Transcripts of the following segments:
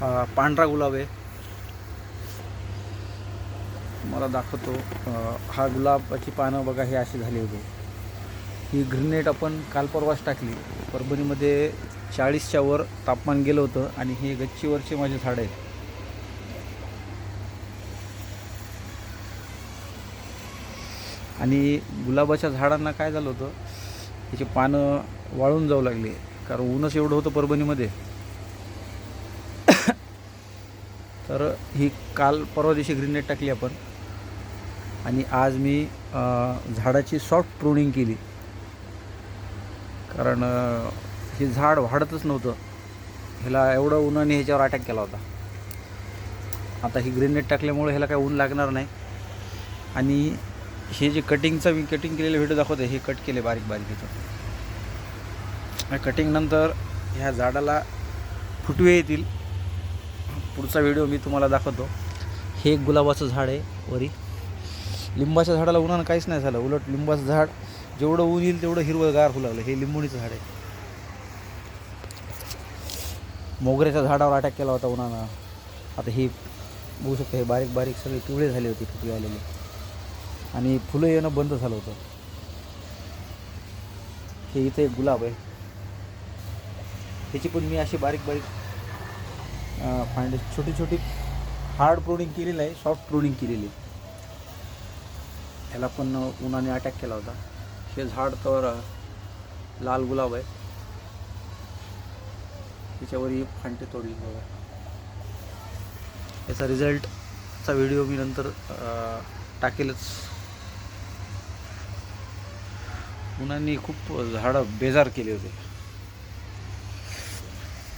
हा पांढरा गुलाब आहे. मला दाखवतो. हा गुलाबाची पानं बघा हे अशी झाली होती. ही ग्रिनेट आपण काल परवाच टाकली. परभणीमध्ये चाळीसच्या वर तापमान गेलं होतं आणि हे गच्चीवरचे माझे झाड आहेत. आणि गुलाबाच्या झाडांना काय झालं होतं त्याची पानं वाळून जाऊ लागली. कारण ऊनच एवढं होतं परभणीमध्ये. तर ही काल परवा दिवशी ग्रीनेट टाकली आपण. आणि आज मी झाडाची सॉफ्ट प्रुनिंग केली. कारण हे झाड वाढतच नव्हतं. ह्याला एवढं उन्हाने ह्याच्यावर अटॅक केला होता. आता ही ग्रेनेट टाकल्यामुळे ह्याला काय ऊन लागणार नाही. आणि हे जे कटिंगचा मी कटिंग केलेले व्हिडिओ दाखवते हे कट केले बारीक बारीक इथं कटिंगनंतर ह्या झाडाला फुटवे येतील. पुढचा व्हिडिओ मी तुम्हाला दाखवतो. हे एक गुलाबाचं झाड आहे वरी. लिंबाच्या झाडाला उन्हानं काहीच नाही झालं. उलट लिंबाचं झाड जेवढं ऊन येईल तेवढं हिरवंगार होऊ लागलं. हे लिंबोणीचं झाड आहे. मोगऱ्याच्या झाडावर अटॅक केला होता उन्हानं. आता हे बघू शकतो हे बारीक बारीक सगळे पिवळे झाले होते फुटवे आलेले. आणि फुलं येणं बंद झालं होतं. हे इथे एक गुलाब आहे. ह्याची पण मी अशी बारीक बारीक फांडे छोटी छोटी हार्ड प्रोडिंग केलेलं आहे सॉफ्ट प्रोडिंग केलेली आहे. ह्याला पण उन्हाने अटॅक केला होता. हे झाड तर लाल गुलाब आहे. त्याच्यावरही फांटे तोडली बघा. याचा रिझल्टचा व्हिडिओ मी नंतर टाकेलच. उन्हाने खूप झाडं बेजार केले होते.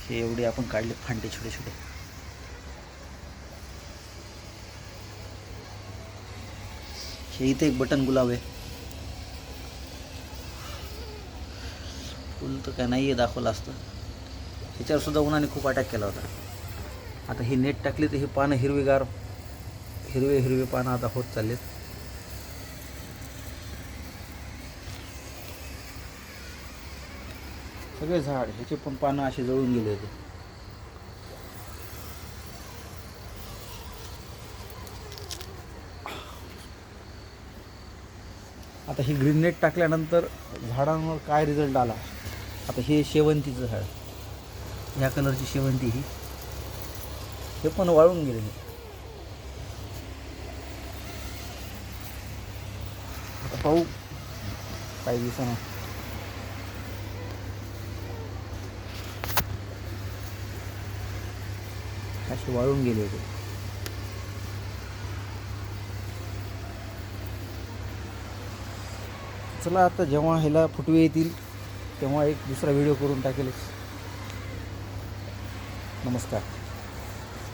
हे एवढे आपण काढले फांटे छोटे छोटे. हे इथे एक बटन गुलाब आहे. फुल तर काय नाही आहे दाखवलं असतं. ह्याच्यावर सुद्धा उन्हाने खूप अटॅक केला होता. आता ही नेट टाकली तर ही पानं हिरवीगार हिरवे हिरवे पानं आता होत चाललेत. सगळे झाड ह्याचे पण पानं असे जळून गेले होते. आता ही ग्रीन नेट टाकल्यानंतर झाडांवर काय रिझल्ट आला? आता हे शेवंतीचं झाड. ह्या कलरची शेवंती ही. हे पण वाळून गेले. आता पाहू. काही दिवसानं. असे वाळून गेले होते. चला आता जेव्हा ह्याला फुटवे येतील तेव्हा एक दुसरा व्हिडिओ करून टाकेलच. नमस्कार.